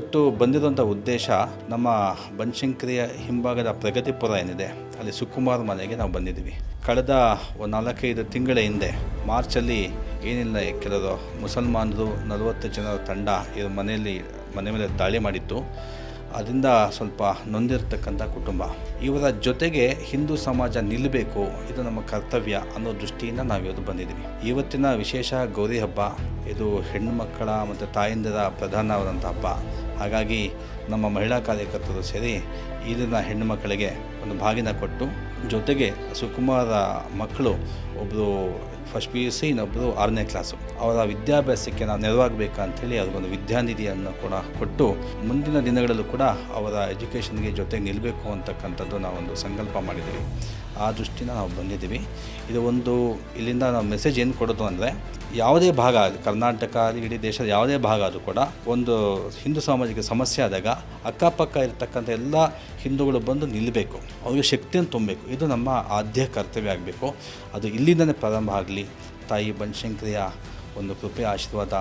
ಇವತ್ತು ಬಂದಿರುವಂಥ ಉದ್ದೇಶ ನಮ್ಮ ಬನಶಂಕರಿಯ ಹಿಂಭಾಗದ ಪ್ರಗತಿಪುರ ಏನಿದೆ, ಅಲ್ಲಿ ಸುಕುಮಾರ್ ಮನೆಗೆ ನಾವು ಬಂದಿದ್ದೀವಿ. ಕಳೆದ ಒಂದು ನಾಲ್ಕೈದು ತಿಂಗಳ ಹಿಂದೆ ಮಾರ್ಚಲ್ಲಿ ಏನಿಲ್ಲ ಕೆಲವರು ಮುಸಲ್ಮಾನರು ನಲವತ್ತು ಜನರ ತಂಡ ಇವ್ರ ಮನೆಯಲ್ಲಿ, ಮನೆ ಮೇಲೆ ದಾಳಿ ಮಾಡಿತ್ತು. ಅದರಿಂದ ಸ್ವಲ್ಪ ನೊಂದಿರತಕ್ಕಂಥ ಕುಟುಂಬ. ಇವರ ಜೊತೆಗೆ ಹಿಂದೂ ಸಮಾಜ ನಿಲ್ಲಬೇಕು, ಇದು ನಮ್ಮ ಕರ್ತವ್ಯ ಅನ್ನೋ ದೃಷ್ಟಿಯಿಂದ ನಾವು ಇವತ್ತು ಬಂದಿದ್ದೀವಿ. ಇವತ್ತಿನ ವಿಶೇಷ ಗೌರಿ ಹಬ್ಬ, ಇದು ಹೆಣ್ಣು ಮಕ್ಕಳ ಮತ್ತು ತಾಯಂದಿರ ಪ್ರಧಾನವಾದಂಥ ಹಬ್ಬ. ಹಾಗಾಗಿ ನಮ್ಮ ಮಹಿಳಾ ಕಾರ್ಯಕರ್ತರು ಸೇರಿ ಇದನ್ನು ಹೆಣ್ಣು ಮಕ್ಕಳಿಗೆ ಒಂದು ಭಾಗಿನ ಕೊಟ್ಟು, ಜೊತೆಗೆ ಸುಕುಮಾರ ಮಕ್ಕಳು ಒಬ್ಬರು ಫಸ್ಟ್ ಪಿ ಯು ಸಿ ಇನ್ನೊಬ್ಬರು ಆರನೇ ಕ್ಲಾಸು ಅವರ ವಿದ್ಯಾಭ್ಯಾಸಕ್ಕೆ ನಾವು ನೆರವಾಗಬೇಕಂಥೇಳಿ ಅವ್ರಿಗೊಂದು ವಿದ್ಯಾನಿಧಿಯನ್ನು ಕೂಡ ಕೊಟ್ಟು, ಮುಂದಿನ ದಿನಗಳಲ್ಲೂ ಕೂಡ ಅವರ ಎಜುಕೇಷನ್ಗೆ ಜೊತೆಗೆ ನಿಲ್ಲಬೇಕು ಅಂತಕ್ಕಂಥದ್ದು ನಾವೊಂದು ಸಂಕಲ್ಪ ಮಾಡಿದ್ದೀವಿ. ಆ ದೃಷ್ಟಿನ ನಾವು ಬಂದಿದ್ದೀವಿ. ಇದು ಒಂದು ಇಲ್ಲಿಂದ ನಾವು ಮೆಸೇಜ್ ಏನು ಕೊಡೋದು ಅಂದರೆ, ಯಾವುದೇ ಭಾಗ ಆಗಲಿ ಕರ್ನಾಟಕ, ಇಡೀ ದೇಶದ ಯಾವುದೇ ಭಾಗ ಆದರೂ ಕೂಡ ಒಂದು ಹಿಂದೂ ಸಮಾಜಕ್ಕೆ ಸಮಸ್ಯೆ ಆದಾಗ ಅಕ್ಕಪಕ್ಕ ಇರತಕ್ಕಂಥ ಎಲ್ಲ ಹಿಂದೂಗಳು ಬಂದು ನಿಲ್ಲಬೇಕು ಅವ್ರಿಗೆ ಶಕ್ತಿಯನ್ನು ತುಂಬಬೇಕು. ಇದು ನಮ್ಮ ಆದ್ಯ ಕರ್ತವ್ಯ ಆಗಬೇಕು. ಅದು ಇಲ್ಲಿಂದನೇ ಪ್ರಾರಂಭ ಆಗಲಿ. ತಾಯಿ ಬನಶಂಕರಿಯ ಒಂದು ಕೃಪೆ, ಆಶೀರ್ವಾದ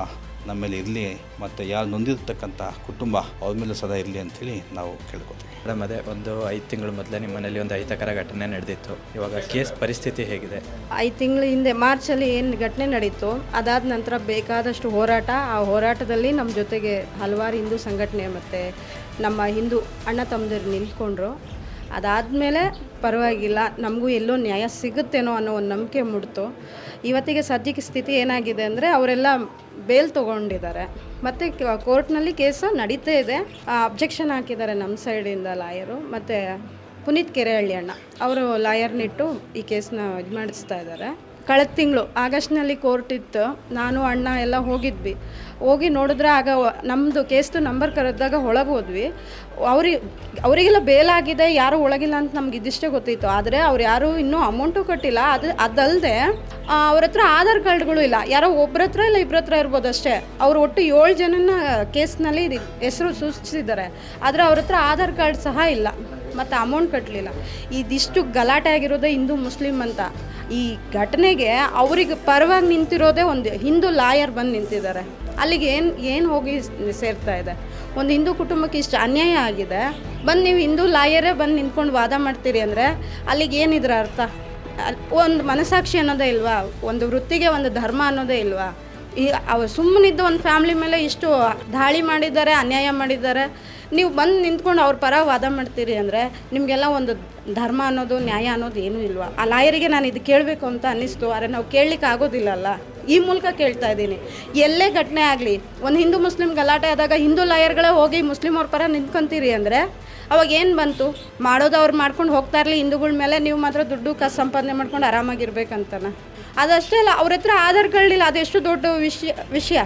ನಮ್ಮ ಮೇಲೆ ಇರಲಿ. ಮತ್ತು ಯಾರು ನೊಂದಿರತಕ್ಕಂಥ ಕುಟುಂಬ ಅವ್ರ ಮೇಲೆ ಸದಾ ಇರಲಿ ಅಂಥೇಳಿ ನಾವು ಕೇಳ್ಕೊತೀವಿ. ಮೇಡಮ್, ಅದೇ ಒಂದು ಐದು ತಿಂಗಳ ಮೊದಲೇ ನಿಮ್ಮ ಮನೇಲಿ ಒಂದು ಅಹಿತಕರ ಘಟನೆ ನಡೆದಿತ್ತು. ಇವಾಗ ಕೇಸ್ ಪರಿಸ್ಥಿತಿ ಹೇಗಿದೆ? ಐದು ತಿಂಗಳ ಹಿಂದೆ ಮಾರ್ಚಲ್ಲಿ ಏನು ಘಟನೆ ನಡೀತು ಅದಾದ ನಂತರ ಬೇಕಾದಷ್ಟು ಹೋರಾಟ, ಆ ಹೋರಾಟದಲ್ಲಿ ನಮ್ಮ ಜೊತೆಗೆ ಹಲವಾರು ಹಿಂದೂ ಸಂಘಟನೆ ಮತ್ತು ನಮ್ಮ ಹಿಂದೂ ಅಣ್ಣ ತಮ್ಮದಿರು ನಿಂತ್ಕೊಂಡ್ರು. ಅದಾದಮೇಲೆ ಪರವಾಗಿಲ್ಲ, ನಮಗೂ ಎಲ್ಲೋ ನ್ಯಾಯ ಸಿಗುತ್ತೇನೋ ಅನ್ನೋ ಒಂದು ನಂಬಿಕೆ ಮೂಡ್ತು ಇವತ್ತಿಗೆ ಸದ್ಯಕ್ಕೆ ಸ್ಥಿತಿ ಏನಾಗಿದೆ ಅಂದರೆ ಅವರೆಲ್ಲ ಬೇಲ್ ತೊಗೊಂಡಿದ್ದಾರೆ. ಮತ್ತು ಕೋರ್ಟ್ನಲ್ಲಿ ಕೇಸು ನಡೀತಾ ಇದೆ. ಅಬ್ಜೆಕ್ಷನ್ ಹಾಕಿದ್ದಾರೆ ನಮ್ಮ ಸೈಡಿಂದ ಲಾಯರು ಮತ್ತು ಪುನೀತ್ ಕೆರೆಹಳ್ಳಿ ಅಣ್ಣ. ಅವರು ಲಾಯರ್ನಿಟ್ಟು ಈ ಕೇಸನ್ನ ಇದು ಮಾಡಿಸ್ತಾ ಇದ್ದಾರೆ. ಕಳೆದ ತಿಂಗಳು, ಆಗಸ್ಟ್ನಲ್ಲಿ ಕೋರ್ಟ್ ಇತ್ತು. ನಾನು, ಅಣ್ಣ ಎಲ್ಲ ಹೋಗಿದ್ವಿ. ಹೋಗಿ ನೋಡಿದ್ರೆ ಆಗ ನಮ್ಮದು ಕೇಸ್ದು ನಂಬರ್ ಕರೆದಾಗ ಒಳಗೆ ಹೋದ್ವಿ. ಅವ್ರಿಗೆ ಅವರಿಗೆಲ್ಲ ಬೇಲಾಗಿದೆ, ಯಾರೂ ಒಳಗಿಲ್ಲ ಅಂತ ನಮ್ಗೆ ಇದಿಷ್ಟೇ ಗೊತ್ತಿತ್ತು. ಆದರೆ ಅವ್ರು ಯಾರೂ ಇನ್ನೂ ಅಮೌಂಟು ಕಟ್ಟಿಲ್ಲ. ಅದು ಅದಲ್ಲದೆ ಅವ್ರ ಹತ್ರ ಆಧಾರ್ ಕಾರ್ಡ್ಗಳು ಇಲ್ಲ. ಯಾರೋ ಒಬ್ಬರ ಹತ್ರ ಇಲ್ಲ ಇಬ್ಬರ ಹತ್ರ ಇರ್ಬೋದು ಅಷ್ಟೇ. ಅವ್ರು ಒಟ್ಟು ಏಳು ಜನನ ಕೇಸ್ನಲ್ಲಿ ಹೆಸರು ಸೂಚಿಸಿದ್ದಾರೆ. ಆದರೆ ಅವ್ರ ಹತ್ರ ಆಧಾರ್ ಕಾರ್ಡ್ ಸಹ ಇಲ್ಲ. ಮತ್ತು ಅಮೌಂಟ್ ಕಟ್ಟಲಿಲ್ಲ ಇದಿಷ್ಟು ಗಲಾಟೆ ಆಗಿರೋದೇ ಹಿಂದೂ ಮುಸ್ಲಿಂ ಅಂತ. ಈ ಘಟನೆಗೆ ಅವ್ರಿಗೆ ಪರವಾಗಿ ನಿಂತಿರೋದೇ ಒಂದು ಹಿಂದೂ ಲಾಯರ್ ಬಂದು ನಿಂತಿದ್ದಾರೆ. ಅಲ್ಲಿಗೆ ಏನು ಏನು ಹೋಗಿ ಸೇರ್ತಾ ಇದೆ? ಒಂದು ಹಿಂದೂ ಕುಟುಂಬಕ್ಕೆ ಇಷ್ಟು ಅನ್ಯಾಯ ಆಗಿದೆ? ಬಂದು ನೀವು ಹಿಂದೂ ಲಾಯರೇ ಬಂದು ನಿಂತ್ಕೊಂಡು ವಾದ ಮಾಡ್ತೀರಿ ಅಂದರೆ ಅಲ್ಲಿಗೆ ಏನಿದ್ರ ಅರ್ಥ? ಒಂದು ಮನಸಾಕ್ಷಿ ಅನ್ನೋದೇ ಇಲ್ವಾ? ಒಂದು ವೃತ್ತಿಗೆ ಒಂದು ಧರ್ಮ ಅನ್ನೋದೇ ಇಲ್ವಾ? ಈ, ಅವ ಸುಮ್ಮನಿದ್ದ ಒಂದು ಫ್ಯಾಮ್ಲಿ ಮೇಲೆ ಇಷ್ಟು ದಾಳಿ ಮಾಡಿದ್ದಾರೆ, ಅನ್ಯಾಯ ಮಾಡಿದ್ದಾರೆ. ನೀವು ಬಂದು ನಿಂತ್ಕೊಂಡು ಅವ್ರ ಪರ ವಾದ ಮಾಡ್ತೀರಿ ಅಂದರೆ ನಿಮಗೆಲ್ಲ ಒಂದು ಧರ್ಮ ಅನ್ನೋದು, ನ್ಯಾಯ ಅನ್ನೋದು ಏನೂ ಇಲ್ವಾ? ಆ ಲಾಯರಿಗೆ ನಾನು ಇದು ಕೇಳಬೇಕು ಅಂತ ಅನ್ನಿಸ್ತು, ಆದರೆ ನಾವು ಕೇಳಲಿಕ್ಕೆ ಆಗೋದಿಲ್ಲಲ್ಲ? ಈ ಮೂಲಕ ಕೇಳ್ತಾ ಇದ್ದೀನಿ. ಎಲ್ಲೇ ಘಟನೆ ಆಗಲಿ, ಒಂದು ಹಿಂದೂ ಮುಸ್ಲಿಂ ಗಲಾಟೆ ಆದಾಗ ಹಿಂದೂ ಲಾಯರ್ಗಳೇ ಹೋಗಿ ಮುಸ್ಲಿಂ ಅವ್ರ ಪರ ನಿಂತ್ಕೊಂತೀರಿ ಅಂದರೆ ಅವಾಗ ಏನು ಬಂತು? ಮಾಡೋದು ಅವ್ರು ಮಾಡ್ಕೊಂಡು ಹೋಗ್ತಾ ಇರಲಿ, ಹಿಂದೂಗಳ ಮೇಲೆ ನೀವು ಮಾತ್ರ ದುಡ್ಡು ಕಾಸು ಸಂಪಾದನೆ ಮಾಡ್ಕೊಂಡು ಆರಾಮಾಗಿರ್ಬೇಕಂತನ. ಅದಷ್ಟೇ ಅಲ್ಲ, ಅವ್ರ ಹತ್ರ ಇಲ್ಲ ಅದೆಷ್ಟು ದೊಡ್ಡ ವಿಷಯ ವಿಷಯ.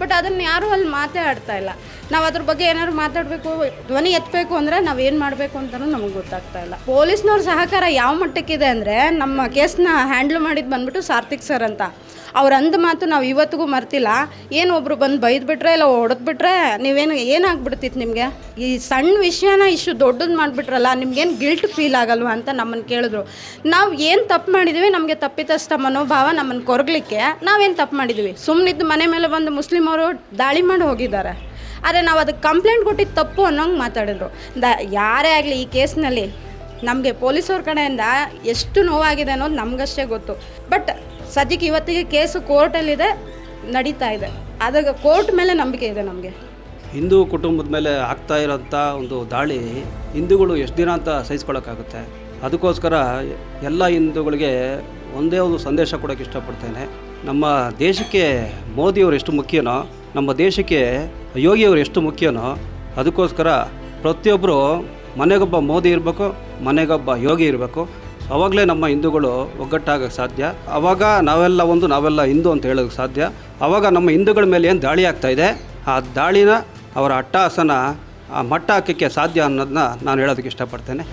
ಬಟ್ ಅದನ್ನು ಯಾರೂ ಅಲ್ಲಿ ಮಾತೇ ಆಡ್ತಾ ಇಲ್ಲ. ನಾವು ಅದ್ರ ಬಗ್ಗೆ ಏನಾದ್ರು ಮಾತಾಡಬೇಕು, ಧ್ವನಿ ಎತ್ತಬೇಕು ಅಂದರೆ ನಾವು ಏನು ಮಾಡಬೇಕು ಅಂತಲೂ ನಮಗೆ ಗೊತ್ತಾಗ್ತಾ ಇಲ್ಲ. ಪೊಲೀಸ್ನವ್ರ ಸಹಕಾರ ಯಾವ ಮಟ್ಟಕ್ಕಿದೆ ಅಂದರೆ ನಮ್ಮ ಕೇಸ್ನ ಹ್ಯಾಂಡ್ಲ್ ಮಾಡಿದ್ದು ಬಂದ್ಬಿಟ್ಟು ಸಾರ್ಥಿಕ್ ಸರ್ ಅಂತ. ಅವ್ರು ಅಂದ ಮಾತು ನಾವು ಇವತ್ತಿಗೂ ಮರ್ತಿಲ್ಲ. ಏನು ಒಬ್ರು ಬಂದು ಬೈದ್ಬಿಟ್ರೆ ಇಲ್ಲ ಹೊಡೆದ್ಬಿಟ್ರೆ ನೀವೇನು ಏನಾಗ್ಬಿಡ್ತಿತ್ತು ನಿಮಗೆ? ಈ ಸಣ್ಣ ವಿಷಯನ ಇಷ್ಟು ದೊಡ್ಡದು ಮಾಡಿಬಿಟ್ರಲ್ಲ, ನಿಮ್ಗೇನು ಗಿಲ್ಟ್ ಫೀಲ್ ಆಗಲ್ವಾ ಅಂತ ನಮ್ಮನ್ನು ಕೇಳಿದ್ರು. ನಾವು ಏನು ತಪ್ಪು ಮಾಡಿದ್ದೀವಿ ನಮಗೆ ತಪ್ಪಿತಸ್ಥ ಮನೋಭಾವ ನಮ್ಮನ್ನು ಕೊರಗಲಿಕ್ಕೆ ನಾವೇನು ತಪ್ಪು ಮಾಡಿದ್ದೀವಿ ಸುಮ್ಮನಿದ್ದು ಮನೆ ಮೇಲೆ ಬಂದು ಮುಸ್ಲಿಮವರು ದಾಳಿ ಮಾಡಿ ಹೋಗಿದ್ದಾರೆ. ಆದರೆ ನಾವು ಅದಕ್ಕೆ ಕಂಪ್ಲೇಂಟ್ ಕೊಟ್ಟಿದ್ದು ತಪ್ಪು ಅನ್ನೋಂಗೆ ಮಾತಾಡಿದ್ರು. ದ ಯಾರೇ ಆಗಲಿ ಈ ಕೇಸ್ನಲ್ಲಿ ನಮಗೆ ಪೊಲೀಸವ್ರ ಕಡೆಯಿಂದ ಎಷ್ಟು ನೋವಾಗಿದೆ ಅನ್ನೋದು ನಮಗಷ್ಟೇ ಗೊತ್ತು. ಬಟ್ ಸದ್ಯಕ್ಕೆ ಇವತ್ತಿಗೆ ಕೇಸು ಕೋರ್ಟಲ್ಲಿದೆ, ನಡೀತಾ ಇದೆ. ಅದಾಗ ಕೋರ್ಟ್ ಮೇಲೆ ನಂಬಿಕೆ ಇದೆ ನಮಗೆ. ಹಿಂದೂ ಕುಟುಂಬದ ಮೇಲೆ ಆಗ್ತಾ ಇರೋಂಥ ಒಂದು ದಾಳಿ ಹಿಂದೂಗಳು ಎಷ್ಟು ದಿನ ಅಂತ ಸಹಿಸ್ಕೊಳ್ಳೋಕ್ಕಾಗುತ್ತೆ? ಅದಕ್ಕೋಸ್ಕರ ಎಲ್ಲ ಹಿಂದೂಗಳಿಗೆ ಒಂದೇ ಒಂದು ಸಂದೇಶ ಕೊಡೋಕ್ಕೆ ಇಷ್ಟಪಡ್ತೇನೆ. ನಮ್ಮ ದೇಶಕ್ಕೆ ಮೋದಿಯವರು ಎಷ್ಟು ಮುಖ್ಯನೋ ನಮ್ಮ ದೇಶಕ್ಕೆ ಯೋಗಿಯವರು ಎಷ್ಟು ಮುಖ್ಯನೋ ಅದಕ್ಕೋಸ್ಕರ ಪ್ರತಿಯೊಬ್ಬರು ಮನೆಗೊಬ್ಬ ಮೋದಿ ಇರಬೇಕು, ಮನೆಗೊಬ್ಬ ಯೋಗಿ ಇರಬೇಕು. ಅವಾಗಲೇ ನಮ್ಮ ಹಿಂದೂಗಳು ಒಗ್ಗಟ್ಟಾಗಕ್ಕೆ ಸಾಧ್ಯ. ಅವಾಗ ನಾವೆಲ್ಲ ಒಂದು, ನಾವೆಲ್ಲ ಹಿಂದೂ ಅಂತ ಹೇಳೋಕ್ಕೆ ಸಾಧ್ಯ. ಅವಾಗ ನಮ್ಮ ಹಿಂದೂಗಳ ಮೇಲೆ ಏನು ದಾಳಿ ಆಗ್ತಾ ಇದೆ, ಆ ದಾಳಿನ ಅವರ ಅಟ್ಟಹಾಸನ ಆ ಮಟ್ಟ ಹಾಕೋಕ್ಕೆ ಸಾಧ್ಯ ಅನ್ನೋದನ್ನ ನಾನು ಹೇಳೋದಕ್ಕೆ ಇಷ್ಟಪಡ್ತೇನೆ.